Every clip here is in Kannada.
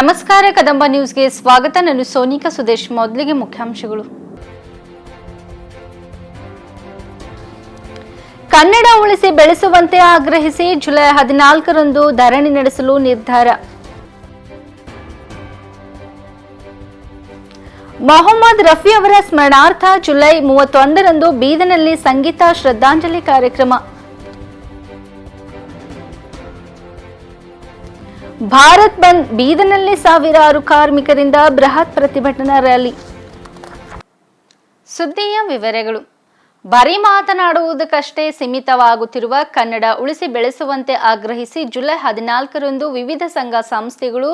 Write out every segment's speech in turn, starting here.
ನಮಸ್ಕಾರ, ಕದಂಬ ನ್ಯೂಸ್ಗೆ ಸ್ವಾಗತ. ನಾನು ಸೋನಿಕಾ ಸುದೇಶ್, ಮೊದಲಿಗೆ ಮುಖ್ಯಾಂಶಗಳು. ಕನ್ನಡ ಉಳಿಸಿ ಬೆಳೆಸುವಂತೆ ಆಗ್ರಹಿಸಿ ಜುಲೈ ಹದಿನಾಲ್ಕರಂದು ಧರಣಿ ನಡೆಸಲು ನಿರ್ಧಾರ. ಮೊಹಮ್ಮದ್ ರಫಿ ಅವರ ಸ್ಮರಣಾರ್ಥ ಜುಲೈ ಮೂವತ್ತೊಂದರಂದು ಬೀದನಲ್ಲಿ ಸಂಗೀತ ಶ್ರದ್ಧಾಂಜಲಿ ಕಾರ್ಯಕ್ರಮ. ಭಾರತ್ ಬಂದ್ ಬೀದನಲ್ಲಿ ಸಾವಿರಾರು ಕಾರ್ಮಿಕರಿಂದ ಬೃಹತ್ ಪ್ರತಿಭಟನಾ ರ್ಯಾಲಿ. ಸುದ್ದಿಯ ವಿವರಗಳು. ಬರೀ ಮಾತನಾಡುವುದಕ್ಕಷ್ಟೇ ಸೀಮಿತವಾಗುತ್ತಿರುವ ಕನ್ನಡ ಉಳಿಸಿ ಬೆಳೆಸುವಂತೆ ಆಗ್ರಹಿಸಿ ಜುಲೈ ಹದಿನಾಲ್ಕರಂದು ವಿವಿಧ ಸಂಘ ಸಂಸ್ಥೆಗಳು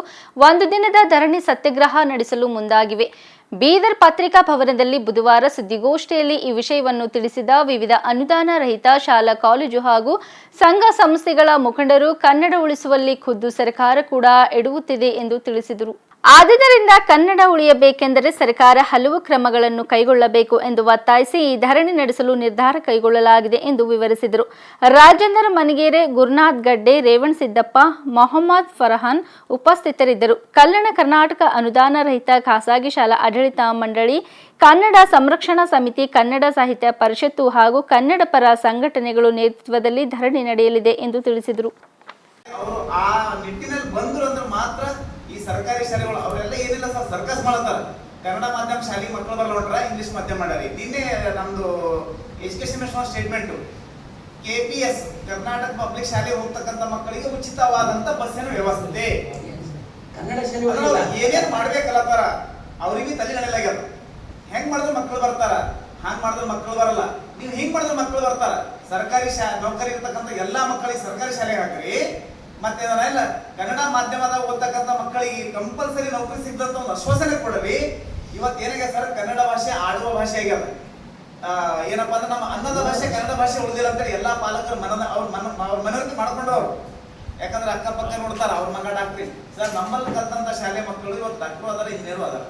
ಒಂದು ದಿನದ ಧರಣಿ ಸತ್ಯಾಗ್ರಹ ನಡೆಸಲು ಮುಂದಾಗಿವೆ. ಬೀದರ್ ಪತ್ರಿಕಾ ಭವನದಲ್ಲಿ ಬುಧವಾರ ಸುದ್ದಿಗೋಷ್ಠಿಯಲ್ಲಿ ಈ ವಿಷಯವನ್ನು ತಿಳಿಸಿದ ವಿವಿಧ ಅನುದಾನ ರಹಿತ ಶಾಲಾ ಕಾಲೇಜು ಹಾಗೂ ಸಂಘ ಸಂಸ್ಥೆಗಳ ಮುಖಂಡರು ಕನ್ನಡ ಉಳಿಸುವಲ್ಲಿ ಖುದ್ದು ಸರ್ಕಾರ ಕೂಡ ಎಡುವುತ್ತಿದೆ ಎಂದು ತಿಳಿಸಿದರು. ಆದುದರಿಂದ ಕನ್ನಡ ಉಳಿಯಬೇಕೆಂದರೆ ಸರ್ಕಾರ ಹಲವು ಕ್ರಮಗಳನ್ನು ಕೈಗೊಳ್ಳಬೇಕು ಎಂದು ಒತ್ತಾಯಿಸಿ ಈ ಧರಣಿ ನಡೆಸಲು ನಿರ್ಧಾರ ಕೈಗೊಳ್ಳಲಾಗಿದೆ ಎಂದು ವಿವರಿಸಿದರು. ರಾಜೇಂದ್ರ ಮನಗೇರೆ, ಗುರುನಾಥ್ ಗಡ್ಡೆ ರೇವಣ್ ಸಿದ್ದಪ್ಪ, ಮೊಹಮ್ಮದ್ ಫರಹಾನ್ ಉಪಸ್ಥಿತರಿದ್ದರು. ಕಲ್ಯಾಣ ಕರ್ನಾಟಕ ಅನುದಾನ ರಹಿತ ಖಾಸಗಿ ಶಾಲಾ ಆಡಳಿತ ಮಂಡಳಿ, ಕನ್ನಡ ಸಂರಕ್ಷಣಾ ಸಮಿತಿ, ಕನ್ನಡ ಸಾಹಿತ್ಯ ಪರಿಷತ್ತು ಹಾಗೂ ಕನ್ನಡ ಪರ ಸಂಘಟನೆಗಳು ನೇತೃತ್ವದಲ್ಲಿ ಧರಣಿ ನಡೆಯಲಿದೆ ಎಂದು ತಿಳಿಸಿದರು. ಸರ್ಕಾರಿ ಶಾಲೆಗಳು ಅವರೆಲ್ಲ ಏನಿಲ್ಲ ಸರ್ ಸರ್ಕಸ್ ಮಾಡತ್ತಾರ. ಕನ್ನಡ ಮಾಧ್ಯಮ ಶಾಲೆ ಮಕ್ಕಳು ಬರಲ್ಲ ನೋಡ್ರ ಇಂಗ್ಲಿಷ್ ಮಾಧ್ಯಮ ಮಾಡ್ಯಾರಿ ನಿನ್ನೆ ನಮ್ದು education minister statement K P S Karnataka public ಶಾಲೆ ಹೋಗ್ತಕ್ಕಂಥ ಮಕ್ಕಳಿಗೆ ಉಚಿತವಾದಂತ ಬಸ್ಸಿನ ವ್ಯವಸ್ಥೆ. ಕನ್ನಡ ಶಾಲೆ ಏನೇನ್ ಮಾಡ್ಬೇಕಲ್ಲ ಮಾಡ್ಬೇಕಲ್ಲತ್ತಾರ ಅವ್ರಿಗೆ ತಲೆ ನಡೆಯಲಾಗ್ಯದ ಹೆಂಗ್ ಮಾಡಿದ್ರೆ ಮಕ್ಕಳು ಬರ್ತಾರ? ಹಾಂಗ್ ಮಾಡಿದ್ರೆ ಮಕ್ಕಳು ಬರಲ್ಲ. ನೀವು ಹಿಂಗ್ ಮಾಡಿದ್ರೆ ಮಕ್ಕಳು ಬರ್ತಾರ? ಸರ್ಕಾರಿ ಶಾ ನೌಕರಿ ಇರ್ತಕ್ಕಂಥ ಎಲ್ಲಾ ಮಕ್ಕಳಿಗೆ ಸರ್ಕಾರಿ ಶಾಲೆಗೆ ಹಾಕ್ರಿ. ಮತ್ತೆ ಇಲ್ಲ ಕನ್ನಡ ಮಾಧ್ಯಮದ ಓದ್ತಕ್ಕಂಥ ಮಕ್ಕಳಿಗೆ ಕಂಪಲ್ಸರಿ ನೌಕರಿ ಸಿಗ್ದಂತ ಒಂದು ಆಶ್ವಾಸನೆ ಕೊಡವಿ ಇವತ್ತು ಏನಾಗ್ಯದ ಸರ್? ಕನ್ನಡ ಭಾಷೆ ಆಡುವ ಭಾಷೆ ಆಗ್ಯದ. ಏನಪ್ಪ ಅಂದ್ರೆ ನಮ್ಮ ಅನ್ನದ ಭಾಷೆ, ಕನ್ನಡ ಭಾಷೆ ಉಳಿದಿಲ್ಲ ಅಂತೇಳಿ ಎಲ್ಲಾ ಪಾಲಕರು ಮನದ ಅವ್ರ ಮನ, ಅವ್ರ ಮನವರಿಕೆ ಮಾಡ್ಕೊಂಡವ್ರು. ಯಾಕಂದ್ರೆ ಅಕ್ಕಪಕ್ಕ ನೋಡ್ತಾರ, ಅವ್ರ ಮಗ ಡಾಕ್ಟ್ರಿ. ಸರ್, ನಮ್ಮಲ್ಲಿ ಕಲ್ತಂತ ಶಾಲೆ ಮಕ್ಕಳು ಇವತ್ತು ಡಾಕ್ಟ್ರು ಅದಾರ ಇಂಜಿನಿಯರು ಅದಾರ.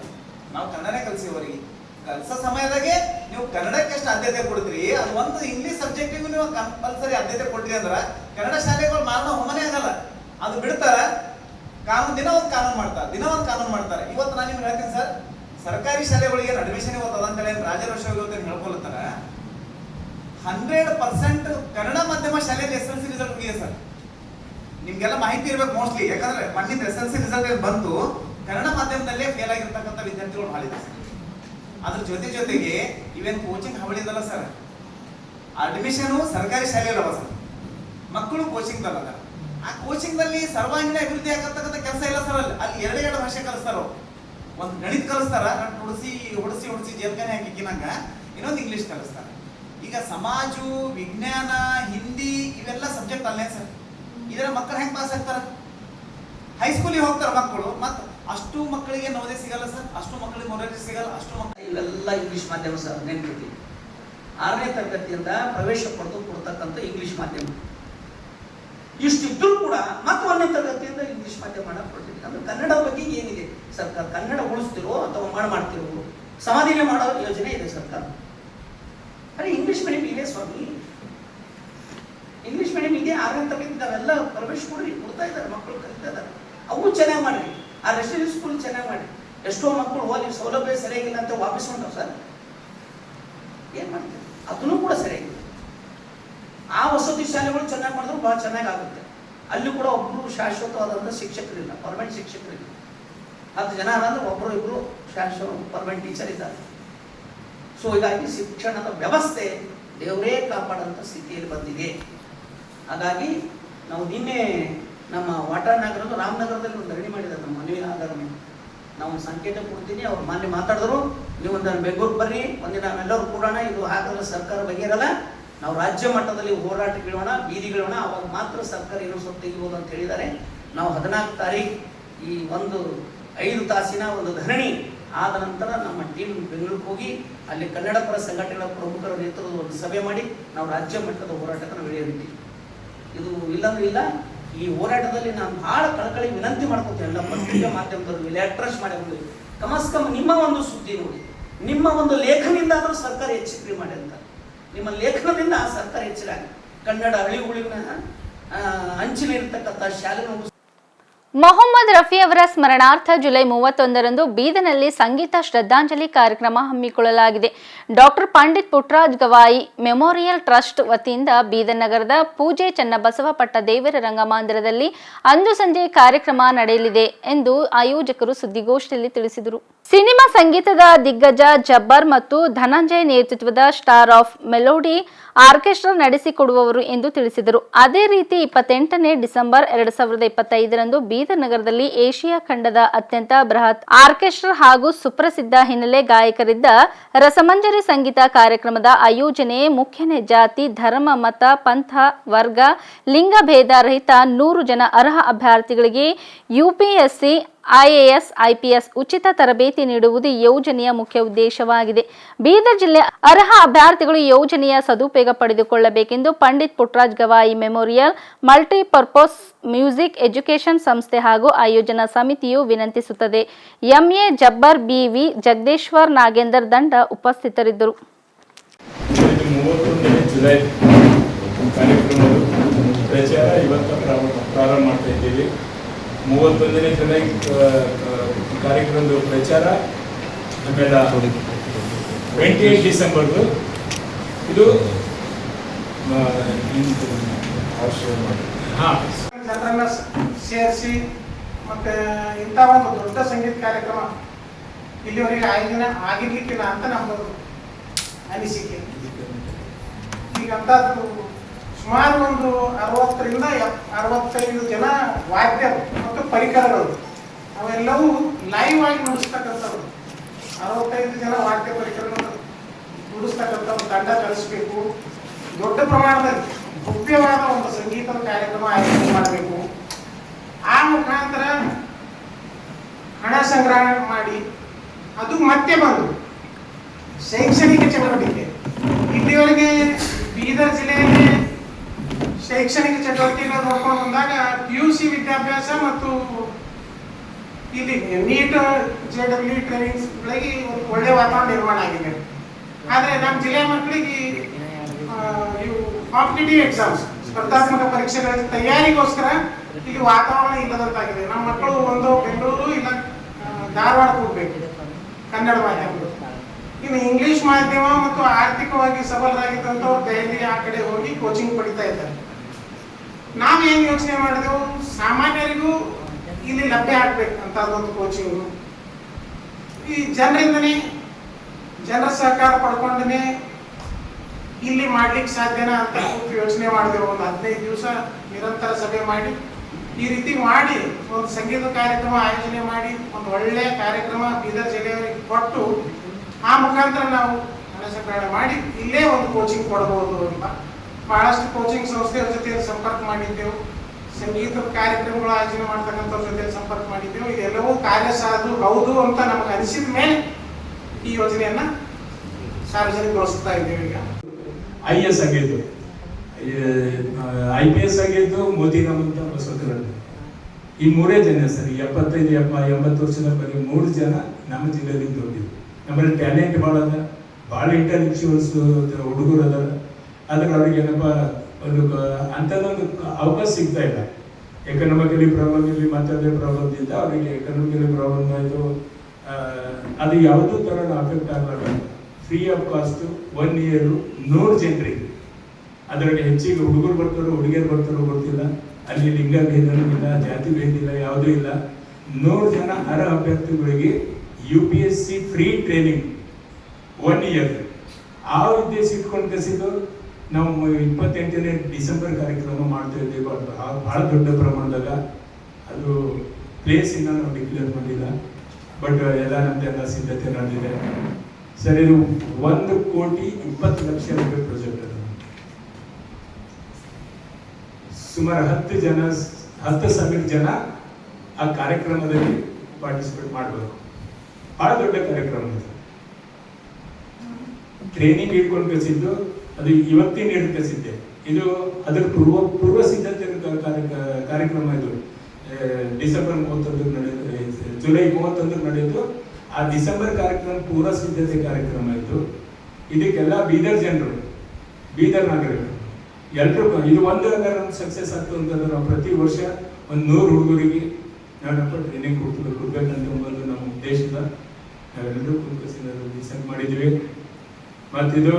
ನಾವು ಕನ್ನಡನೇ ಕಲ್ಸಿ ಅವರಿಗೆ ಕಲ್ಸೋ ಸಮಯದಾಗೆ ನೀವು ಕನ್ನಡಕ್ಕೆ ಎಷ್ಟು ಆದ್ಯತೆ ಕೊಡ್ತೀರಿ? ಅದು ಒಂದು ಇಂಗ್ಲಿಷ್ ಸಬ್ಜೆಕ್ಟಿಗೂ ನೀವು ಕಂಪಲ್ಸರಿ ಆದ್ಯತೆ ಕೊಡ್ತೀರಿ ಅಂದ್ರೆ ಕನ್ನಡ ಶಾಲೆಗಳು ಮಾನವ ಹೋಮನೆ ಆಗಲ್ಲ. ಅದು ಬಿಡ್ತಾರ. ಕಾನೂನು ದಿನ ಒಂದು ಕಾನೂನು ಮಾಡ್ತಾರೆ. ದಿನ ಒಂದು ಕಾನೂನು ಮಾಡ್ತಾರೆ. ಇವತ್ತು ನಾನು ನಿಮ್ಗೆ ಹೇಳ್ತೀನಿ ಸರ್, ಸರ್ಕಾರಿ ಶಾಲೆಗಳಿಗೆ ಏನು ಅಡ್ಮಿಷನ್ ಇವತ್ತು ಅದಂತೇಳಿ ರಾಜರೋಷ ಇವತ್ತು ಹೇಳ್ಕೊಳ್ತಾರ ಹಂಡ್ರೆಡ್ ಪರ್ಸೆಂಟ್ ಕನ್ನಡ ಮಾಧ್ಯಮ ಶಾಲೆಯಲ್ಲಿ ಎಸ್ ಎಲ್ ಸಿ ರಿಸಲ್ಟ್ ಹೋಗಿದೆ ಸರ್. ನಿಮ್ಗೆಲ್ಲ ಮಾಹಿತಿ ಇರ್ಬೇಕು ಮೋಸ್ಟ್ಲಿ ಯಾಕಂದ್ರೆ ಮಣ್ಣಿನ ಎಸ್ ಎಲ್ ಸಿ ರಿಸಲ್ಟ್ ಬಂತು ಕನ್ನಡ ಮಾಧ್ಯಮದಲ್ಲೇ ಫೇಲ್ ಆಗಿರ್ತಕ್ಕಂಥ ವಿದ್ಯಾರ್ಥಿಗಳು ಮಾಡಿದ್ದಾರೆ ಅದ್ರ ಜೊತೆ ಜೊತೆಗೆ ಇವೇನು ಕೋಚಿಂಗ್ ಹವಳಿದಲ್ಲ ಸರ್ ಅಡ್ಮಿಷನ್ ಸರ್ಕಾರಿ ಶಾಲೆಯಲ್ಲವ ಸರ್ ಮಕ್ಕಳು ಕೋಚಿಂಗ್ ಬರಲ್ಲ ಆ ಕೋಚಿಂಗ್ನಲ್ಲಿ ಸರ್ವಾಂಗೀಣ ಅಭಿವೃದ್ಧಿ ಆಗತಕ್ಕಂಥ ಕೆಲಸ ಇಲ್ಲ ಸರ್ ಅಲ್ಲಿ. ಅಲ್ಲಿ ಎರಡು ಎರಡು ಭಾಷೆ ಕಲಿಸ್ತಾರ? ಒಂದು ಗಣಿತ ಕಲಿಸ್ತಾರ ಹುಡಿಸಿ ಹೊಡಿಸಿ ಹೊಡಿಸಿ ಜೇಲ್ಕನೆ ಹಾಕಿಕಿನಂಗ ಇನ್ನೊಂದು ಇಂಗ್ಲೀಷ್ ಕಲಿಸ್ತಾರೆ. ಈಗ ಸಮಾಜು, ವಿಜ್ಞಾನ, ಹಿಂದಿ ಇವೆಲ್ಲ ಸಬ್ಜೆಕ್ಟ್ ಅಲ್ಲೇ ಸರ್ ಇದರ ಮಕ್ಕಳು ಹೆಂಗೆ ಪಾಸ್ ಆಗ್ತಾರ? ಹೈಸ್ಕೂಲಿಗೆ ಹೋಗ್ತಾರೆ ಮಕ್ಕಳು ಮತ್ ಅಷ್ಟು ಮಕ್ಕಳಿಗೆ ನವೋದಯ ಸಿಗಲ್ಲ ಸರ್, ಅಷ್ಟು ಮಕ್ಕಳಿಗೆ ಮೊರಾರ್ಜಿ ಸಿಗಲ್ಲ, ಅಷ್ಟು ಮಕ್ಕಳು ಇವೆಲ್ಲ ಇಂಗ್ಲಿಷ್ ಮಾಧ್ಯಮ ಸರ್, ನೆನ್ಪಿರ್ಲಿ. ಆರನೇ ತರಗತಿಯಿಂದ ಪ್ರವೇಶ ಪಡೆದು ಕೊಡ್ತಕ್ಕಂಥ ಇಂಗ್ಲಿಷ್ ಮಾಧ್ಯಮ. ಇಷ್ಟಿದ್ರೂ ಕೂಡ ಮತ್ತೆ ಒಂದನೇ ತರಗತಿಯಿಂದ ಇಂಗ್ಲಿಷ್ ಮಾಧ್ಯಮ ಮಾಡಕ್ ಕೊಡ್ತೀವಿ ಅಂದ್ರೆ ಕನ್ನಡ ಬಗ್ಗೆ ಏನಿದೆ? ಸರ್ಕಾರ ಕನ್ನಡ ಉಳಿಸ್ತಿರೋ ಅಥವಾ ಮಾಡ ಮಾಡ್ತಿರೋ ಸಮಾಧಾನ ಮಾಡೋ ಯೋಜನೆ ಇದೆ ಸರ್ಕಾರ. ಅರೆ ಇಂಗ್ಲಿಷ್ ಮೀಡಿಯಂ ಇದೆ ಸ್ವಾಮಿ, ಇಂಗ್ಲಿಷ್ ಮೀಡಿಯಂ ಇದೆ ಆರನೇ ತರಗತಿ ಅವೆಲ್ಲ ಪ್ರವೇಶ ಕೊಡ್ರಿ, ಕೊಡ್ತಾ ಇದ್ದಾರೆ, ಮಕ್ಕಳು ಕಲಿತಾ ಇದ್ದಾರೆ. ಅವು ಚೆನ್ನಾಗಿ ಮಾಡ್ರಿ. ಆ ರೆಸಿಡೆನ್ಸಿ ಸ್ಕೂಲ್ ಚೆನ್ನಾಗಿ ಮಾಡಿ ಎಷ್ಟೋ ಮಕ್ಕಳು ಹೋಗಿ ಸೌಲಭ್ಯ ಸರಿಯಾಗಿಲ್ಲ ಅಂತ ವಾಪಸ್ ಹೊಂಟವು ಸರ್. ಏನ್ ಮಾಡ್ತೀವಿ ಅದನ್ನು ಕೂಡ ಸರಿಯಾಗಿಲ್ಲ. ಆ ವಸತಿ ಶಾಲೆಗಳು ಚೆನ್ನಾಗಿ ಮಾಡಿದ್ರು ಬಹಳ ಚೆನ್ನಾಗಿ ಆಗುತ್ತೆ. ಅಲ್ಲಿ ಕೂಡ ಒಬ್ಬರು ಶಾಶ್ವತವಾದಂಥ ಶಿಕ್ಷಕರಿಲ್ಲ ಪರ್ಮನೆಂಟ್ ಶಿಕ್ಷಕರಿಲ್ಲ ಹತ್ತು ಜನ ಅಂದ್ರೆ ಒಬ್ಬರು ಇಬ್ಬರು ಶಾಶ್ವತ ಪರ್ಮನೆಂಟ್ ಟೀಚರ್ ಇದ್ದಾರೆ. ಸೊ ಹೀಗಾಗಿ ಶಿಕ್ಷಣದ ವ್ಯವಸ್ಥೆ ದೇವರೇ ಕಾಪಾಡಂತ ಸ್ಥಿತಿಯಲ್ಲಿ ಬಂದಿದೆ. ಹಾಗಾಗಿ ನಾವು ನಿನ್ನೆ ನಮ್ಮ ವಾಟಾ ನಾಗರದ್ದು ರಾಮನಗರದಲ್ಲಿ ಒಂದು ಧರಣಿ ಮಾಡಿದ್ದಾರೆ, ನಮ್ಮ ಮನವಿ ಆಧಾರ ಮೇಲೆ. ನಾವು ಸಂಕೇತ ಕೊಡ್ತೀನಿ, ಅವ್ರು ಮಾನ್ಯ ಮಾತಾಡಿದ್ರು, ನೀವು ಒಂದು ಬೆಂಗಳೂರು ಬರ್ರಿ, ಒಂದಿನ ನಾವೆಲ್ಲರೂ ಕೂಡೋಣ, ಇದು ಹಾಕಿದ್ರೆ ಸರ್ಕಾರ ಬಗೆಯಿರಲ್ಲ ನಾವು ರಾಜ್ಯ ಮಟ್ಟದಲ್ಲಿ ಹೋರಾಟಗಿಳೋಣ ಬೀದಿಗಿಳೋಣ ಅವಾಗ ಮಾತ್ರ ಸರ್ಕಾರ ಏನೋ ಸ್ವಲ್ಪ ತೆಗಿಬೋದು ಅಂತ ಹೇಳಿದ್ದಾರೆ. ನಾವು ಹದಿನಾಲ್ಕು ತಾರೀಕು ಈ ಒಂದು ಐದು ತಾಸಿನ ಒಂದು ಧರಣಿ ಆದ ನಂತರ ನಮ್ಮ ಟೀಮ್ ಬೆಂಗಳೂರಿಗೆ ಹೋಗಿ, ಅಲ್ಲಿ ಕನ್ನಡ ಪರ ಸಂಘಟನೆಗಳ ಪ್ರಮುಖರ ನೇತೃತ್ವದ ಒಂದು ಸಭೆ ಮಾಡಿ, ನಾವು ರಾಜ್ಯ ಮಟ್ಟದ ಹೋರಾಟಕ್ಕೆ ನಾವು ಇಳಿಯಲಿದ್ದೀವಿ ಇದು ಇಲ್ಲಂದ್ರೆ ಇಲ್ಲ ಈ ಹೋರಾಟದಲ್ಲಿ ನಾನು ಬಹಳ ಕಳಕಳಿ ವಿನಂತಿ ಮಾಡ್ಕೊತೀನಿ ಎಲ್ಲ ಪತ್ರಿಕಾ ಮಾಧ್ಯಮದವರು ಇಲ್ಲಿ ಅಟ್ರಸ್ ಮಾಡಿ ಕಮಸ್ಕಮ್ ಕಮಸ್ ಕಮ್ ನಿಮ್ಮ ಒಂದು ಸುದ್ದಿ ನೋಡಿ. ನಿಮ್ಮ ಒಂದು ಲೇಖನದಿಂದ ಆದರೂ ಸರ್ಕಾರ ಎಚ್ಚರಿಕೆ ಮಾಡಿ ಅಂತ. ನಿಮ್ಮ ಲೇಖನದಿಂದ ಸರ್ಕಾರ ಎಚ್ಚರ ಕನ್ನಡ ಕನ್ನಡ ಅಳಿವುಳಿನ ಅಂಚಿನ ಇರತಕ್ಕಂಥ ಶಾಲೆ ಮೊಹಮ್ಮದ್ ರಫಿ ಅವರ ಸ್ಮರಣಾರ್ಥ ಜುಲೈ ಮೂವತ್ತೊಂದರಂದು ಬೀದನಲ್ಲಿ ಸಂಗೀತ ಶ್ರದ್ಧಾಂಜಲಿ ಕಾರ್ಯಕ್ರಮ ಹಮ್ಮಿಕೊಳ್ಳಲಾಗಿದೆ. Doctor Pandit Puttaraj Gavai memorial trust ವತಿಯಿಂದ ಬೀದರ್ ಪೂಜೆ ಚನ್ನಬಸವ ಪಟ್ಟ ದೇವರ ರಂಗಮಂದಿರದಲ್ಲಿ ಅಂದು ಸಂಜೆ ಕಾರ್ಯಕ್ರಮ ನಡೆಯಲಿದೆ ಎಂದು ಆಯೋಜಕರು ಸುದ್ದಿಗೋಷ್ಠಿಯಲ್ಲಿ ತಿಳಿಸಿದರು. ಸಿನಿಮಾ ಸಂಗೀತದ ದಿಗ್ಗಜ ಜಬ್ಬರ್ ಮತ್ತು ಧನಂಜಯ್ ನೇತೃತ್ವದ ಸ್ಟಾರ್ ಆಫ್ ಮೆಲೋಡಿ ಆರ್ಕೆಸ್ಟ್ರಾ ನಡೆಸಿಕೊಡುವವರು ಎಂದು ತಿಳಿಸಿದರು. ಅದೇ ರೀತಿ ಇಪ್ಪತ್ತೆಂಟನೇ ಡಿಸೆಂಬರ್ ಎರಡ್ ಸಾವಿರದ ಇಪ್ಪತ್ತೈದರಂದು ಬೀದರ್ ನಗರದಲ್ಲಿ ಏಷ್ಯಾ ಖಂಡದ ಅತ್ಯಂತ ಬೃಹತ್ ಆರ್ಕೆಸ್ಟ್ರಾ ಹಾಗೂ ಸುಪ್ರಸಿದ್ಧ ಹಿನ್ನೆಲೆ ಗಾಯಕರಿದ್ದ ರಸಮಂಜರಿ ಸಂಗೀತ ಕಾರ್ಯಕ್ರಮದ ಆಯೋಜನೆ ಮುಖ್ಯನೇ. ಜಾತಿ, ಧರ್ಮ, ಮತ, ಪಂಥ, ವರ್ಗ ಲಿಂಗ ಭೇದ ರಹಿತ ನೂರು ಜನ ಅರ್ಹ ಅಭ್ಯರ್ಥಿಗಳಿಗೆ ಯುಪಿಎಸ್ಸಿ ಐಎಎಸ್, ಐಪಿಎಸ್ ಉಚಿತ ತರಬೇತಿ ನೀಡುವುದು ಯೋಜನೆಯ ಮುಖ್ಯ ಉದ್ದೇಶವಾಗಿದೆ. ಬೀದರ್ ಜಿಲ್ಲೆ ಅರ್ಹ ಅಭ್ಯರ್ಥಿಗಳು ಯೋಜನೆಯ ಸದುಪಯೋಗ ಪಡೆದುಕೊಳ್ಳಬೇಕೆಂದು Pandit Puttaraj Gavai memorial, multipurpose music education ಸಂಸ್ಥೆ ಹಾಗೂ ಆಯೋಜನಾ ಸಮಿತಿಯು ವಿನಂತಿಸುತ್ತದೆ. M A Jabbar B V Jagadishwar Nagendar Danda ಉಪಸ್ಥಿತರಿದ್ದರು. ಪ್ರಚಾರ ಇವತ್ತು ಪ್ರಾರಂಭ ಮಾಡ್ತಾ ಇದ್ದೀವಿ. ಮೂವತ್ತೊಂದನೇ ಆ, ಕಾರ್ಯಕ್ರಮದ ಪ್ರಚಾರ ಆಮೇಲೆ ಟ್ವೆಂಟಿ ಏಟ್ ಡಿಸೆಂಬರ್ದು ಇಂದು ಹಾಂ. ಜನರನ್ನ ಸೇರಿಸಿ ಮತ್ತೆ ಇಂಥ ಒಂದು ದೊಡ್ಡ ಸಂಗೀತ ಕಾರ್ಯಕ್ರಮ ಇಲ್ಲಿವರೆಗೆ ಆಗಿನ ಆಗಿರ್ಲಿಕ್ಕಿಲ್ಲ ಅಂತ ನಮ್ಮದು ಅನಿಸಿಕೆ. ಈಗಂತದ್ದು ಸುಮಾರು ಒಂದು ಅರವತ್ತರಿಂದ ಅರವತ್ತೈದು ಜನ ವಾದ್ಯರು ಮತ್ತು ಪರಿಕರಗಳು. ಅವೆಲ್ಲವೂ ಲೈವ್ ಆಗಿ ನುಡಿಸ್ತಕ್ಕಂಥದ್ದು. ಅರವತ್ತೈದು ಜನ ವಾದ್ಯ ಪರಿಕರಗಳು ನುಡಿಸ್ತಕ್ಕಂಥ ಒಂದು ತಂಡ ಕಳಿಸ್ಬೇಕು ದೊಡ್ಡ ಪ್ರಮಾಣದಲ್ಲಿ ಭವ್ಯವಾದ ಒಂದು ಸಂಗೀತದ ಕಾರ್ಯಕ್ರಮ ಆಯೋಜನೆ ಮಾಡಬೇಕು. ಆ ಮುಖಾಂತರ ಹಣ ಸಂಗ್ರಹಣೆ ಮಾಡಿ ಅದು ಮತ್ತೆ ಬಂದು ಶೈಕ್ಷಣಿಕ ಚಟುವಟಿಕೆ. ಇಲ್ಲಿವರೆಗೆ ಬೀದರ್ ಜಿಲ್ಲೆಯಲ್ಲಿ ಶೈಕ್ಷಣಿಕ ಚಟುವಟಿಕೆಗಳು ನೋಡ್ಕೊಂಡು ಬಂದಾಗ ಪಿ ಯು ಸಿ ವಿದ್ಯಾಭ್ಯಾಸ ಮತ್ತು ಇಲ್ಲಿ ನೀಟ್ ಜೆ ಡಬ್ಲ್ಯೂ ಟ್ರೈನಿಂಗ್ಸ್ಗಳಿಗೆ ಒಂದು ಒಳ್ಳೆ ವಾತಾವರಣ ನಿರ್ಮಾಣ ಆಗಿದೆ. ಆದರೆ ನಮ್ಮ ಜಿಲ್ಲೆಯ ಮಕ್ಕಳಿಗೆ ಇವು ಕಾಂಪಿಟೇಟಿವ್ ಎಕ್ಸಾಮ್ಸ್ ಸ್ಪರ್ಧಾತ್ಮಕ ಪರೀಕ್ಷೆಗಳ ತಯಾರಿಗೋಸ್ಕರ ಇಲ್ಲಿ ವಾತಾವರಣ ಇಲ್ಲದಂತಾಗಿದೆ. ನಮ್ಮ ಮಕ್ಕಳು ಒಂದು ಬೆಂಗಳೂರು ಇಲ್ಲ ಧಾರವಾಡ ಧಾರವಾಡಕ್ಕೆ ಹೋಗ್ಬೇಕು. ಕನ್ನಡ ಮಾಧ್ಯಮ. ಇನ್ನು ಇಂಗ್ಲಿಷ್ ಮಾಧ್ಯಮ ಮತ್ತು ಆರ್ಥಿಕವಾಗಿ ಸಬಲರಾಗಿದ್ದಂಥವ್ರು ದೆಹಲಿ ಆ ಕಡೆ ಹೋಗಿ ಕೋಚಿಂಗ್ ಪಡಿತಾ ಇದ್ದಾರೆ. ನಾವೇನು ಯೋಚನೆ ಮಾಡಿದೆವು? ಸಾಮಾನ್ಯರಿಗೂ ಇಲ್ಲಿ ಲಭ್ಯ ಆಗ್ಬೇಕು ಅಂತ ಒಂದು ಕೋಚಿಂಗು ಈ ಜನರಿಂದನೇ, ಜನರ ಸಹಕಾರ ಪಡ್ಕೊಂಡೇ ಇಲ್ಲಿ ಮಾಡ್ಲಿಕ್ಕೆ ಸಾಧ್ಯನಾ ಅಂತ ಯೋಚನೆ ಮಾಡಿದೆವು. ಒಂದು ಹದಿನೈದು ದಿವಸ ನಿರಂತರ ಸಭೆ ಮಾಡಿ, ಈ ರೀತಿ ಮಾಡಿ, ಒಂದು ಸಂಗೀತ ಕಾರ್ಯಕ್ರಮ ಆಯೋಜನೆ ಮಾಡಿ, ಒಂದು ಒಳ್ಳೆಯ ಕಾರ್ಯಕ್ರಮ ಬೀದರ್ ಜಿಲ್ಲೆಯವರಿಗೆ ಕೊಟ್ಟು, ಆ ಮುಖಾಂತರ ನಾವು ಹಣ ಮಾಡಿ, ಇಲ್ಲೇ ಒಂದು ಕೋಚಿಂಗ್ ಕೊಡಬಹುದು ಅಂತ. ಬಹಳಷ್ಟು ಕೋಚಿಂಗ್ ಸಂಸ್ಥೆಯ ಜೊತೆ ಸಂಪರ್ಕ ಮಾಡಿದ್ದೆವು. ಸಂಗೀತ ಕಾರ್ಯಕ್ರಮಗಳು ಆಯೋಜನೆ ಮಾಡ್ತಕ್ಕಂಥವ್ರ ಜೊತೆ ಸಂಪರ್ಕ ಮಾಡಿದ್ದೆವು. ಇದೆಲ್ಲವೂ ಕಾರ್ಯಸಾಧು ಹೌದು ಅಂತ ನಮಗೆ ಅನಿಸಿದ ಮೇಲೆ ಈ ಯೋಜನೆಯನ್ನ ಸಾರ್ವಜನಿಕಗೊಳಿಸ್ತಾ ಇದ್ದೇವೆ ಈಗ. ಐ ಎಸ್ ಆಗಿದ್ದು, ಐ ಪಿ ಎಸ್ ಆಗಿದ್ದು, ಮೋದಿ ನಮ್ಮಂತ ಈ ಮೂರೇ ಜನ ಸರ್ ಎಪ್ಪತ್ತೈದು, ಎಪ್ಪ, ಎಂಬತ್ತು ವರ್ಷದ ಬಗ್ಗೆ ಮೂರು ಜನ ನಮ್ಮ ಜಿಲ್ಲೆಯಲ್ಲಿ ದೊಡ್ಡಿದ್ರು ನಮ್ಮಲ್ಲಿ ಟ್ಯಾಲೆಂಟ್ ಭಾಳ ಅದ. ಭಾಳ ಇಂಟೆಲೆಕ್ಚುವಲ್ಸ್ ಹುಡುಗರು ಅದ ಆದ್ರೆ ಅವ್ರಿಗೆ ಏನಪ್ಪ, ಒಂದು ಅಂಥದ್ದೊಂದು ಅವಕಾಶ ಸಿಗ್ತಾ ಇಲ್ಲ. ಎಕನಾಮಿಕಲಿ ಪ್ರಾಬ್ಲಮ್ ಇರಲಿ ಪ್ರಾಬ್ಲಮ್ ಇದ್ದ ಅವರಿಗೆ ಎಕನಾಮಿಕಲಿ ಪ್ರಾಬ್ಲಮ್ ಆಯಿತು. ಅದು ಯಾವುದೂ ಥರ ಅಫೆಕ್ಟ್ ಆಗಲ್ಲ free of cost one year ನೂರು ಜನರಿಗೆ. ಅದರಲ್ಲಿ ಹೆಚ್ಚಿಗೆ ಹುಡುಗರು ಬರ್ತಾರೋ, ಹುಡುಗಿಯರು ಬರ್ತಾರೋ ಗೊತ್ತಿಲ್ಲ. ಅಲ್ಲಿ ಲಿಂಗ ಭೇದನೂ ಇಲ್ಲ, ಜಾತಿ ಭೇದ ಇಲ್ಲ, ಯಾವುದೂ ಇಲ್ಲ. ನೂರು ಜನ ಅರ್ಹ ಅಭ್ಯರ್ಥಿಗಳಿಗೆ U P S C free training one year ಆ ಉದ್ದೇಶ ಇಟ್ಕೊಂಡು ಕಸಿದ್ದು ನಾವು ಇಪ್ಪತ್ತೆಂಟನೇ ಡಿಸೆಂಬರ್ ಕಾರ್ಯಕ್ರಮ ಮಾಡ್ತಾ ಇದ್ದೀವಿ. ಭಾಳ ಬಹಳ ದೊಡ್ಡ ಪ್ರಮಾಣದಾಗ. ಅದು ಪ್ಲೇಸ್ ಇನ್ನ ನಾವು ಡಿಕ್ಲೇರ್ ಮಾಡಿಲ್ಲ. ಬಟ್ ಎಲ್ಲ ನಮ್ದೆಲ್ಲ ಸಿದ್ಧತೆ ನಡೆದಿದೆ. ಸರ್, ಇದು ಒಂದು ಕೋಟಿ ಇಪ್ಪತ್ತು ಲಕ್ಷ ರೂಪಾಯಿ ಪ್ರಾಜೆಕ್ಟ್ ಅದು. ಸುಮಾರು ಹತ್ತು ಜನ, ಹತ್ತು ಸಾವಿರ ಜನ ಆ ಕಾರ್ಯಕ್ರಮದಲ್ಲಿ ಪಾರ್ಟಿಸಿಪೇಟ್ ಮಾಡಬೇಕು ಬಹಳ ದೊಡ್ಡ ಕಾರ್ಯಕ್ರಮ ಇದು. ಟ್ರೈನಿಂಗ್ ಇಟ್ಕೊಂಡು ಕಳಿಸಿದ್ದು ಅದು ಇವತ್ತೇ ಕಳಿಸಿದ್ದೆ ಇದು ಅದರ ಪೂರ್ವ ಪೂರ್ವ ಸಿದ್ಧತೆ ಕಾರ್ಯಕ್ರಮ ಇದು. ಡಿಸೆಂಬರ್ ಮೂವತ್ತೊಂದಕ್ಕೆ ನಡೆಯುತ್ತೆ ಜುಲೈ ಮೂವತ್ತೊಂದಕ್ಕೆ ನಡೆಯಿತು ಆ ಡಿಸೆಂಬರ್ ಕಾರ್ಯಕ್ರಮ ಪೂರ್ವ ಸಿದ್ಧತೆ ಕಾರ್ಯಕ್ರಮ ಇತ್ತು ಇದಕ್ಕೆಲ್ಲ ಬೀದರ್ ಜನರು, ಬೀದರ್ ನಾಗರಿಕರು. ಎಲ್ರಿಗೂ ಇದು ಒಂದು ನಮ್ಗೆ ಸಕ್ಸಸ್ ಆಗ್ತು ಅಂತಂದ್ರೆ ನಾವು ಪ್ರತಿ ವರ್ಷ ಒಂದು ನೂರು ಹುಡುಗರಿಗೆ ನಾನಪ್ಪ ಟ್ರೈನಿಂಗ್ ಕೊಡ್ತೀವಿ ಕೊಡ್ಬೇಕಂತ ಒಂದು ನಮ್ಮ ಉದ್ದೇಶದ ನಾವೆಲ್ಲರೂ ಡಿಸೈಡ್ ಮಾಡಿದ್ವಿ. ಮತ್ತಿದು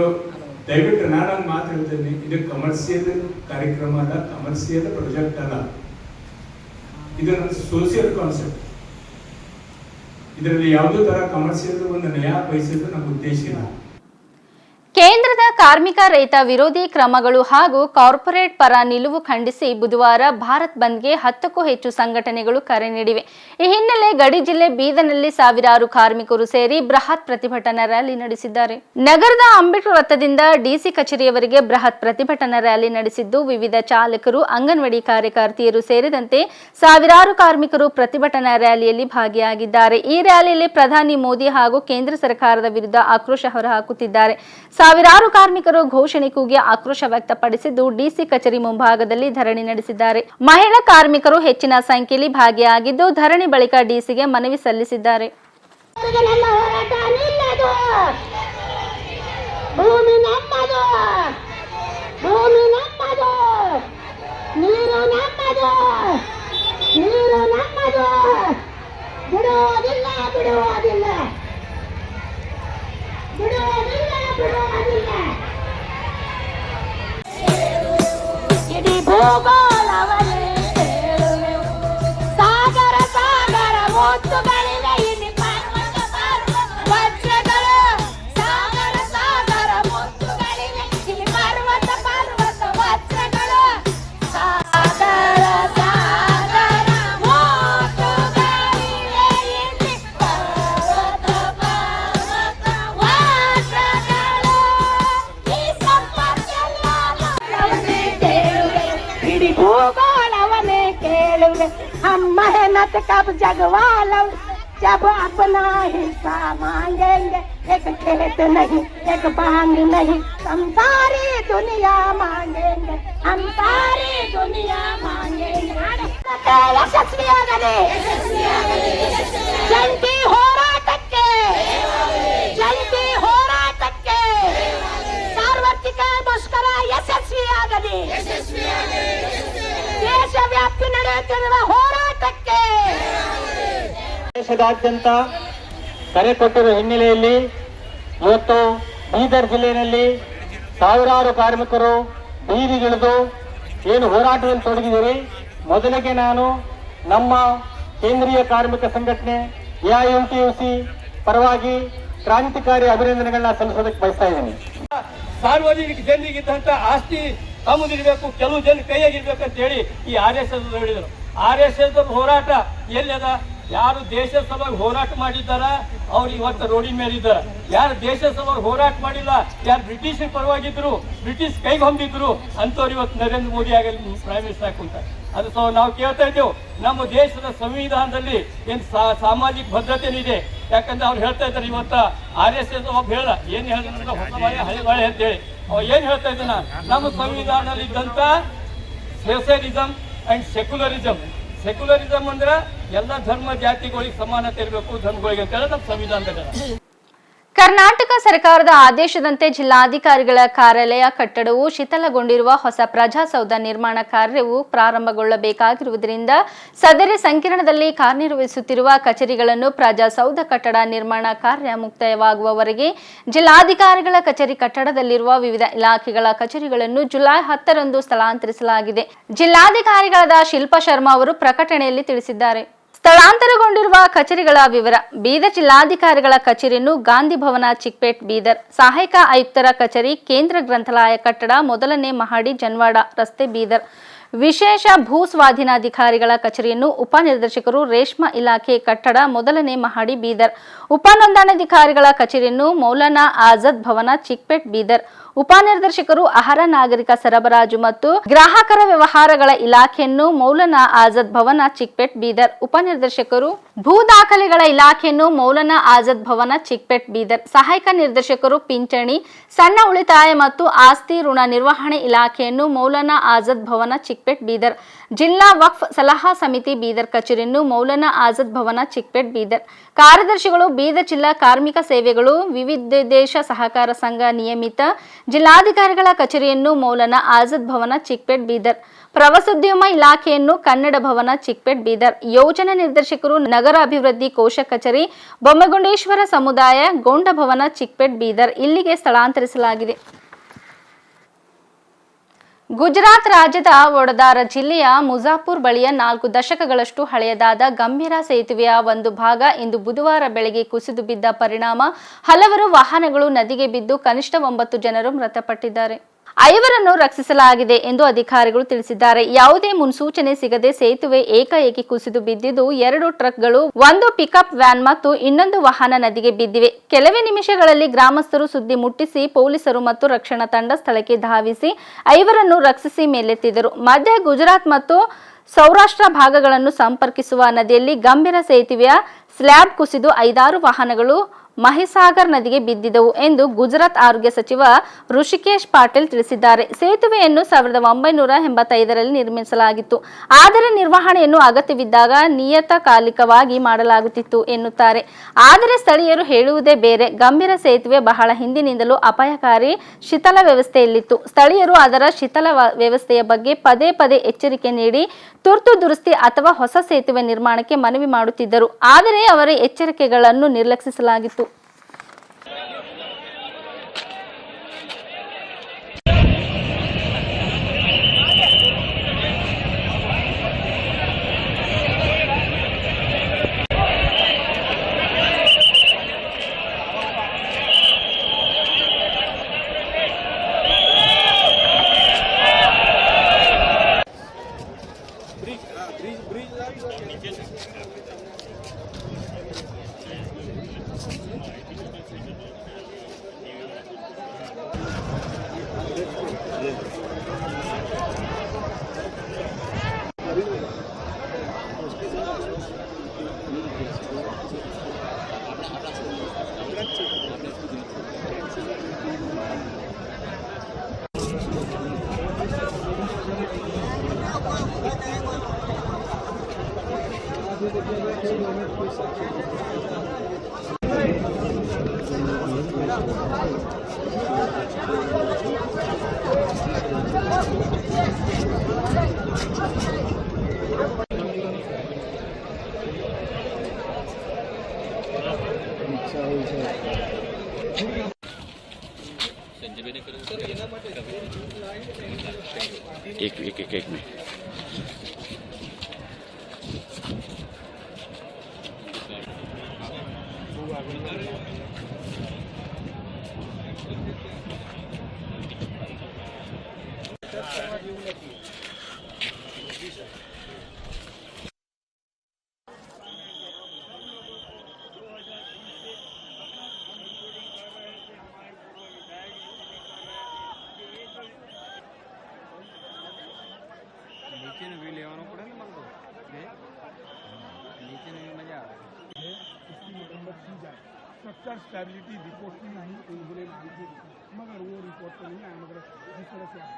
ದಯವಿಟ್ಟು ನಾನೊಂದು ಮಾತು ಹೇಳ್ತೇನೆ. ಇದು ಕಮರ್ಷಿಯಲ್ ಕಾರ್ಯಕ್ರಮ ಅಲ್ಲ ಕಮರ್ಷಿಯಲ್ ಪ್ರಾಜೆಕ್ಟ್ ಅಲ್ಲ. ಇದು ಸೋಷಿಯಲ್ ಕಾನ್ಸೆಪ್ಟ್ ಇದರಲ್ಲಿ ಯಾವುದೇ ತರ ಕಮರ್ಷಿಯಲ್ ಒಂದು ನಯ ಬಯಸಿದ್ರು ನಮ್ಮ ಉದ್ದೇಶ ಇಲ್ಲ. ಕೇಂದ್ರದ ಕಾರ್ಮಿಕ ರೈತ ವಿರೋಧಿ ಕ್ರಮಗಳು ಹಾಗೂ ಕಾರ್ಪೊರೇಟ್ ಪರ ನಿಲುವು ಖಂಡಿಸಿ ಬುಧವಾರ ಭಾರತ್ ಬಂದ್ಗೆ ಹತ್ತಕ್ಕೂ ಹೆಚ್ಚು ಸಂಘಟನೆಗಳು ಕರೆ ನೀಡಿವೆ. ಈ ಹಿನ್ನೆಲೆ ಗಡಿ ಜಿಲ್ಲೆ ಬೀದನಲ್ಲಿ ಸಾವಿರಾರು ಕಾರ್ಮಿಕರು ಸೇರಿ ಬೃಹತ್ ಪ್ರತಿಭಟನಾ ರ್ಯಾಲಿ ನಡೆಸಿದ್ದಾರೆ. ನಗರದ ಅಂಬೇಡ್ಕರ್ ವೃತ್ತದಿಂದ ಡಿಸಿ ಕಚೇರಿಯವರೆಗೆ ಬೃಹತ್ ಪ್ರತಿಭಟನಾ ರ್ಯಾಲಿ ನಡೆಸಿದ್ದು, ವಿವಿಧ ಚಾಲಕರು, ಅಂಗನವಾಡಿ ಕಾರ್ಯಕರ್ತೆಯರು ಸೇರಿದಂತೆ ಸಾವಿರಾರು ಕಾರ್ಮಿಕರು ಪ್ರತಿಭಟನಾ ರ್ಯಾಲಿಯಲ್ಲಿ ಭಾಗಿಯಾಗಿದ್ದಾರೆ. ಈ ರ್ಯಾಲಿಯಲ್ಲಿ ಪ್ರಧಾನಿ ಮೋದಿ ಹಾಗೂ ಕೇಂದ್ರ ಸರ್ಕಾರದ ವಿರುದ್ಧ ಆಕ್ರೋಶ ಹೊರಹಾಕುತ್ತಿದ್ದಾರೆ. ಸಾವಿರಾರು ಕಾರ್ಮಿಕರು ಘೋಷಣೆ ಕೂಗಿ ಆಕ್ರೋಶ ವ್ಯಕ್ತಪಡಿಸಿದ್ದು ಡಿಸಿ ಕಚೇರಿ ಮುಂಭಾಗದಲ್ಲಿ ಧರಣಿ ನಡೆಸಿದ್ದಾರೆ. ಮಹಿಳಾ ಕಾರ್ಮಿಕರು ಹೆಚ್ಚಿನ ಸಂಖ್ಯೆಯಲ್ಲಿ ಭಾಗಿಯಾಗಿದ್ದು, ಧರಣಿ ಬಳಿಕ ಡಿಸಿಗೆ ಮನವಿ ಸಲ್ಲಿಸಿದ್ದಾರೆ. ಇಡೀ ನಮ್ಮ कब जगवालो जब अपना हिस्सा मांगेंगे एक खेत नहीं एक बांग नहीं हम सारी दुनिया मांगेंगे हम सारी दुनिया मांगेंगे ಯಶಸ್ವಿಯಾಗಲಿ ಜಂಟಿ ಹೋರಾಟಕ್ಕೆ ಜಂಟಿ ಹೋರಾಟಕ್ಕೆ ಸಾರ್ವತ್ರಿಕ ಮುಷ್ಕರ ಯಶಸ್ವಿಯಾಗಲಿ ದೇಶವ್ಯಾಪಿ ನಡೆಯುತ್ತಿರುವ ಹೋರಾಟಕ್ಕೆ ದೇಶದಾದ್ಯಂತ ಕರೆ ಕೊಟ್ಟಿರುವ ಹಿನ್ನೆಲೆಯಲ್ಲಿ ಇವತ್ತು ಬೀದರ್ ಜಿಲ್ಲೆಯಲ್ಲಿ ಸಾವಿರಾರು ಕಾರ್ಮಿಕರು ಬೀದಿಗಿಳಿದು ಏನು ಹೋರಾಟದಲ್ಲಿ ತೊಡಗಿದ್ದೀರಿ? ಮೊದಲಿಗೆ ನಾನು ನಮ್ಮ ಕೇಂದ್ರೀಯ ಕಾರ್ಮಿಕ ಸಂಘಟನೆ ಎಐಎಂಟಿಯುಸಿ ಪರವಾಗಿ ಕ್ರಾಂತಿಕಾರಿ ಅಭಿನಂದನೆಗಳನ್ನ ಸಲ್ಲಿಸೋದಕ್ಕೆ ಬಯಸ್ತಾ ಇದ್ದೀನಿ. ಸಾರ್ವಜನಿಕ ಜನರಿಗಿದ್ದಂತ ಆಸ್ತಿ ತಮ್ಮದಿರಬೇಕು ಕೆಲವು ಜನ ಕೈಯಾಗಿರ್ಬೇಕು ಅಂತ ಹೇಳಿ ಈ ಆರ್ ಎಸ್ ಎಸ್ ಹೇಳಿದರು ಆರ್ ಎಸ್ ಎಸ್ ಹೋರಾಟ ಎಲ್ಲದ? ಯಾರು ದೇಶ ಸಲುವಾಗಿ ಹೋರಾಟ ಮಾಡಿದ್ದಾರ? ಅವ್ರು ಇವತ್ತು ರೋಡಿನ ಮೇಲೆ ಯಾರು ದೇಶ ಸಲುವಾಗಿ ಹೋರಾಟ ಮಾಡಿಲ್ಲ? ಯಾರು ಬ್ರಿಟಿಷ್ ಪರವಾಗಿದ್ರು, ಬ್ರಿಟಿಷ್ ಕೈಗೆ ಹೊಂದಿದ್ರು ಅಂತವ್ರು ಇವತ್ತು ನರೇಂದ್ರ ಮೋದಿ ಆಗಲಿ ಪ್ರೈಮ್ ಮಿನಿಸ್ಟರ್ ಹಾಕೊಂತಾರೆ ಅದು ಸೊ ನಾವು ಕೇಳ್ತಾ ಇದ್ದೇವೆ. ನಮ್ಮ ದೇಶದ ಸಂವಿಧಾನದಲ್ಲಿ ಏನು ಸಾಮಾಜಿಕ ಭದ್ರತೆನಿದೆ? ಯಾಕಂದ್ರೆ ಅವ್ರು ಹೇಳ್ತಾ ಇದ್ದಾರೆ ಇವತ್ತ ಆರ್ ಎಸ್ ಎಸ್ ಒಬ್ಬ ಹೇಳ, ಏನು ಹೇಳಿದ್ರೆ ಹೊಸ ಹಳೆ ಬಾಳೆ ಅಂತ ಹೇಳಿ ಅವ ಏನ್ ಹೇಳ್ತಾ ಇದ್ದಾನ? ನಮ್ಮ ಸಂವಿಧಾನದಲ್ಲಿ ಇದ್ದಂತ ಸೋಷಿಯಲಿಸಮ್ ಅಂಡ್ ಸೆಕ್ಯುಲರಿಸಮ್ ಸೆಕ್ಯುಲರಿಸಮ್ ಅಂದ್ರೆ ಎಲ್ಲ ಧರ್ಮ ಜಾತಿಗಳಿಗೆ ಸಮಾನತೆ ಇರಬೇಕು ಧರ್ಮಗಳಿಗೆ ಅಂತ ಹೇಳಿ ನಮ್ಮ ಸಂವಿಧಾನದಲ್ಲಿ ಕರ್ನಾಟಕ ಸರ್ಕಾರದ ಆದೇಶದಂತೆ ಜಿಲ್ಲಾಧಿಕಾರಿಗಳ ಕಾರ್ಯಾಲಯ ಕಟ್ಟಡವು ಶಿಥಿಲಗೊಂಡಿರುವ ಹೊಸ ಪ್ರಜಾಸೌಧ ನಿರ್ಮಾಣ ಕಾರ್ಯವು ಪ್ರಾರಂಭಗೊಳ್ಳಬೇಕಾಗಿರುವುದರಿಂದ ಸದರಿ ಸಂಕೀರ್ಣದಲ್ಲಿ ಕಾರ್ಯನಿರ್ವಹಿಸುತ್ತಿರುವ ಕಚೇರಿಗಳನ್ನು ಪ್ರಜಾಸೌಧ ಕಟ್ಟಡ ನಿರ್ಮಾಣ ಕಾರ್ಯ ಮುಕ್ತಾಯವಾಗುವವರೆಗೆ ಜಿಲ್ಲಾಧಿಕಾರಿಗಳ ಕಚೇರಿ ಕಟ್ಟಡದಲ್ಲಿರುವ ವಿವಿಧ ಇಲಾಖೆಗಳ ಕಚೇರಿಗಳನ್ನು ಜುಲೈ ಹತ್ತರಂದು ಸ್ಥಳಾಂತರಿಸಲಾಗಿದೆ. ಜಿಲ್ಲಾಧಿಕಾರಿಗಳಾದ ಶಿಲ್ಪಾ ಶರ್ಮಾ ಅವರು ಪ್ರಕಟಣೆಯಲ್ಲಿ ತಿಳಿಸಿದ್ದಾರೆ. ಸ್ಥಳಾಂತರಗೊಂಡಿರುವ ಕಚೇರಿಗಳ ವಿವರ. ಬೀದರ್ ಜಿಲ್ಲಾಧಿಕಾರಿಗಳ ಕಚೇರಿಯನ್ನು ಗಾಂಧಿ ಭವನ ಚಿಕ್ಪೇಟ್ ಬೀದರ್ ಸಹಾಯಕ ಆಯುಕ್ತರ ಕಚೇರಿ ಕೇಂದ್ರ ಗ್ರಂಥಾಲಯ ಕಟ್ಟಡ ಮೊದಲನೇ ಮಹಡಿ ಜನ್ವಾಡ ರಸ್ತೆ ಬೀದರ್. ವಿಶೇಷ ಭೂ ಸ್ವಾಧೀನಾಧಿಕಾರಿಗಳ ಕಚೇರಿಯನ್ನು ಉಪನಿರ್ದೇಶಕರು ರೇಷ್ಮಾ ಇಲಾಖೆ ಕಟ್ಟಡ ಮೊದಲನೇ ಮಹಡಿ ಬೀದರ್. ಉಪನೋಂದಣಾಧಿಕಾರಿಗಳ ಕಚೇರಿಯನ್ನು ಮೌಲಾನಾ ಆಜಾದ್ ಭವನ ಚಿಕ್ಪೇಟ್ ಬೀದರ್. ಉಪನಿರ್ದೇಶಕರು ಆಹಾರ ನಾಗರಿಕ ಸರಬರಾಜು ಮತ್ತು ಗ್ರಾಹಕರ ವ್ಯವಹಾರಗಳ ಇಲಾಖೆಯನ್ನು ಮೌಲನಾ ಆಜಾದ್ ಭವನ, ಚಿಕ್ಪೇಟ್ ಬೀದರ್. ಉಪನಿರ್ದೇಶಕರು ಭೂ ದಾಖಲೆಗಳ ಇಲಾಖೆಯನ್ನು ಮೌಲನಾ ಆಜಾದ್ ಭವನ, ಚಿಕ್ಪೇಟ್ ಬೀದರ್. ಸಹಾಯಕ ನಿರ್ದೇಶಕರು, ಪಿಂಚಣಿ, ಸಣ್ಣ ಉಳಿತಾಯ ಮತ್ತು ಆಸ್ತಿ ಋಣ ನಿರ್ವಹಣೆ ಇಲಾಖೆಯನ್ನು ಮೌಲನಾ ಆಜಾದ್ ಭವನ, ಚಿಕ್ಪೇಟ್ ಬೀದರ್. ಜಿಲ್ಲಾ ವಕ್ಫ್ ಸಲಹಾ ಸಮಿತಿ ಬೀದರ್ ಕಚೇರಿಯನ್ನು ಮೌಲನಾ ಆಜಾದ್ ಭವನ, ಚಿಕ್ಪೇಟ್ ಬೀದರ್. ಕಾರ್ಯದರ್ಶಿಗಳು, ಬೀದರ್ ಜಿಲ್ಲಾ ಕಾರ್ಮಿಕ ಸೇವೆಗಳು, ವಿವಿಧ ದೇಶ ಸಹಕಾರ ಸಂಘ ನಿಯಮಿತ ಜಿಲ್ಲಾಧಿಕಾರಿಗಳ ಕಚೇರಿಯನ್ನು ಮೌಲನ ಆಜಾದ್ ಭವನ, ಚಿಕ್ಪೇಟ್ ಬೀದರ್. ಪ್ರವಾಸೋದ್ಯಮ ಇಲಾಖೆಯನ್ನು ಕನ್ನಡ ಭವನ, ಚಿಕ್ಪೇಟ್ ಬೀದರ್. ಯೋಜನಾ ನಿರ್ದೇಶಕರು ನಗರ ಅಭಿವೃದ್ಧಿ ಕೋಶ ಕಚೇರಿ, ಬೊಮ್ಮಗುಂಡೇಶ್ವರ ಸಮುದಾಯ, ಗೊಂಡ ಭವನ, ಚಿಕ್ಪೇಟ್ ಬೀದರ್. ಇಲ್ಲಿಗೆ ಸ್ಥಳಾಂತರಿಸಲಾಗಿದೆ. ಗುಜರಾತ್ ರಾಜ್ಯದ ವಡೋದರ ಜಿಲ್ಲೆಯ ಮುಜಾಪುರ್ ಬಳಿಯ ನಾಲ್ಕು ದಶಕಗಳಷ್ಟು ಹಳೆಯದಾದ ಗಂಭೀರ ಸೇತುವೆಯ ಒಂದು ಭಾಗ ಇಂದು ಬುಧವಾರ ಬೆಳಗ್ಗೆ ಕುಸಿದು ಬಿದ್ದ ಪರಿಣಾಮ. ಹಲವರು ವಾಹನಗಳು ನದಿಗೆ ಬಿದ್ದು ಕನಿಷ್ಠ ಒಂಬತ್ತು ಜನರು ಮೃತಪಟ್ಟಿದ್ದಾರೆ. ಐವರನ್ನು ರಕ್ಷಿಸಲಾಗಿದೆ ಎಂದು ಅಧಿಕಾರಿಗಳು ತಿಳಿಸಿದ್ದಾರೆ. ಯಾವುದೇ ಮುನ್ಸೂಚನೆ ಸಿಗದೆ ಸೇತುವೆ ಏಕಾಏಕಿ ಕುಸಿದು ಬಿದ್ದಿದ್ದು ಎರಡು ಟ್ರಕ್ಗಳು, ಒಂದು ಪಿಕಪ್ ವ್ಯಾನ್ ಮತ್ತು ಇನ್ನೊಂದು ವಾಹನ ನದಿಗೆ ಬಿದ್ದಿವೆ. ಕೆಲವೇ ನಿಮಿಷಗಳಲ್ಲಿ ಗ್ರಾಮಸ್ಥರು ಸುದ್ದಿ ಮುಟ್ಟಿಸಿ ಪೊಲೀಸರು ಮತ್ತು ರಕ್ಷಣಾ ತಂಡ ಸ್ಥಳಕ್ಕೆ ಧಾವಿಸಿ ಐವರನ್ನು ರಕ್ಷಿಸಿ ಮೇಲೆತ್ತಿದರು. ಮಧ್ಯ ಗುಜರಾತ್ ಮತ್ತು ಸೌರಾಷ್ಟ್ರ ಭಾಗಗಳನ್ನು ಸಂಪರ್ಕಿಸುವ ನದಿಯಲ್ಲಿ ಗಂಭೀರ ಸೇತುವೆಯ ಸ್ಲ್ಯಾಬ್ ಕುಸಿದು ಐದಾರು ವಾಹನಗಳು ಮಹಿಸಾಗರ್ ನದಿಗೆ ಬಿದ್ದಿದ್ದವು ಎಂದು ಗುಜರಾತ್ ಆರೋಗ್ಯ ಸಚಿವ ಋಷಿಕೇಶ್ ಪಾಟೀಲ್ ತಿಳಿಸಿದ್ದಾರೆ. ಸೇತುವೆಯನ್ನು ಸಾವಿರದ ಒಂಬೈನೂರ ಎಂಬತ್ತೈದರಲ್ಲಿ ನಿರ್ಮಿಸಲಾಗಿತ್ತು. ಆದರೆ ನಿರ್ವಹಣೆಯನ್ನು ಅಗತ್ಯವಿದ್ದಾಗ ನಿಯತಕಾಲಿಕವಾಗಿ ಮಾಡಲಾಗುತ್ತಿತ್ತು ಎನ್ನುತ್ತಾರೆ. ಆದರೆ ಸ್ಥಳೀಯರು ಹೇಳುವುದೇ ಬೇರೆ. ಗಂಭೀರ ಸೇತುವೆ ಬಹಳ ಹಿಂದಿನಿಂದಲೂ ಅಪಾಯಕಾರಿ ಶಿಥಲ ವ್ಯವಸ್ಥೆಯಲ್ಲಿತ್ತು. ಸ್ಥಳೀಯರು ಅದರ ಶಿಥಲ ವ್ಯವಸ್ಥೆಯ ಬಗ್ಗೆ ಪದೇ ಪದೇ ಎಚ್ಚರಿಕೆ ನೀಡಿ ತುರ್ತು ದುರಸ್ತಿ ಅಥವಾ ಹೊಸ ಸೇತುವೆ ನಿರ್ಮಾಣಕ್ಕೆ ಮನವಿ ಮಾಡುತ್ತಿದ್ದರು. ಆದರೆ ಅವರ ಎಚ್ಚರಿಕೆಗಳನ್ನು ನಿರ್ಲಕ್ಷಿಸಲಾಗಿತ್ತು. एक एक एक एक मिनट। स्ट्रक्चर स्टेबिलिटी रिपोर्ट की नहीं उन्होंने मांगी थी मगर वो रिपोर्ट तो नहीं आया मगर जिस तरह से आप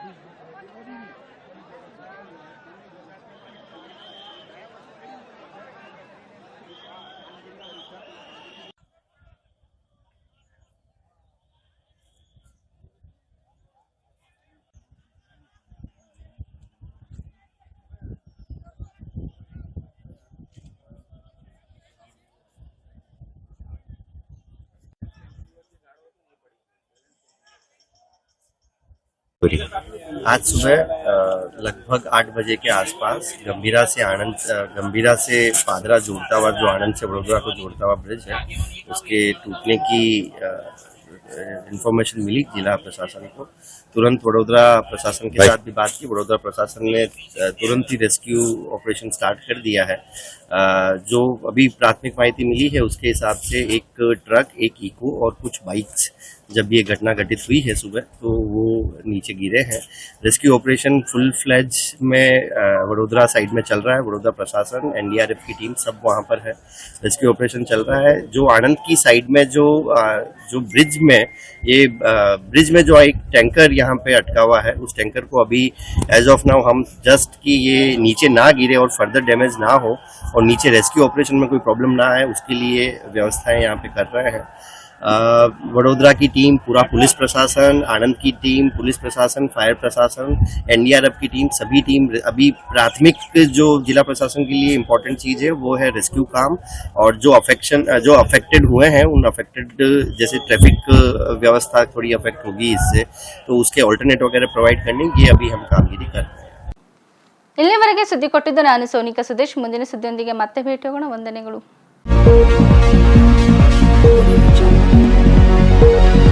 आज सुबह लगभग आठ बजे के आसपास गंभीरा से आनंद गंभीरा से पादरा जोड़ता हुआ जो आनंद से वडोदरा को जोड़ता हुआ ब्रिज है उसके टूटने की इंफॉर्मेशन मिली जिला प्रशासन को। तुरंत वडोदरा प्रशासन के साथ भी बात की। वडोदरा प्रशासन ने तुरंत ही रेस्क्यू ऑपरेशन स्टार्ट कर दिया है। जो अभी प्राथमिक माहिती मिली है उसके हिसाब से एक ट्रक एक इको और कुछ बाइक्स जब ये घटना घटित हुई है सुबह तो वो नीचे गिरे हैं। रेस्क्यू ऑपरेशन फुल फ्लैज में वडोदरा साइड में चल रहा है, वडोदरा प्रशासन, एनडीआरएफ की टीम सब वहाँ पर है। रेस्क्यू ऑपरेशन चल रहा है। जो आनंद की साइड में जो जो ब्रिज में, ये ब्रिज में जो एक टैंकर यहाँ पे अटका हुआ है, उस टैंकर को अभी एज ऑफ़ नाउ हम जस्ट कि ये नीचे ना गिरे और फर्दर डैमेज ना हो, और नीचे रेस्क्यू ऑपरेशन में कोई प्रॉब्लम ना आए, उसके लिए व्यवस्थाएँ यहाँ पे कर रहे हैं। वडोदरा की टीम पूरा पुलिस प्रशासन आनंद की टीम पुलिस प्रशासन फायर प्रशासन एनडीआरएफ की टीम सभी टीम अभी प्राथमिक जो जिला प्रशासन के लिए इम्पोर्टेंट चीज़ है वो है रेस्क्यू काम और जो अफेक्शन जो अफेक्टेड हुए हैं उन अफेक्टेड जैसे ट्रैफिक व्यवस्था थोड़ी अफेक्ट होगी इससे तो उसके ऑल्टरनेट वगैरह प्रोवाइड करने ये अभी हम कामगिरी कर रहे हैं ಇಲ್ಲಿವರೆಗೆ ಸುದ್ದಿ ಕೊಟ್ಟಿದ್ದು ನಾನು ಸೋನಿಕಾ ಸುದೇಶ್ ಮುಂದಿನ ಸುದ್ದಿಯೊಂದಿಗೆ ಮತ್ತೆ ಭೇಟಿಯಾಗೋಣ ವಂದನೆಗಳು Thank you.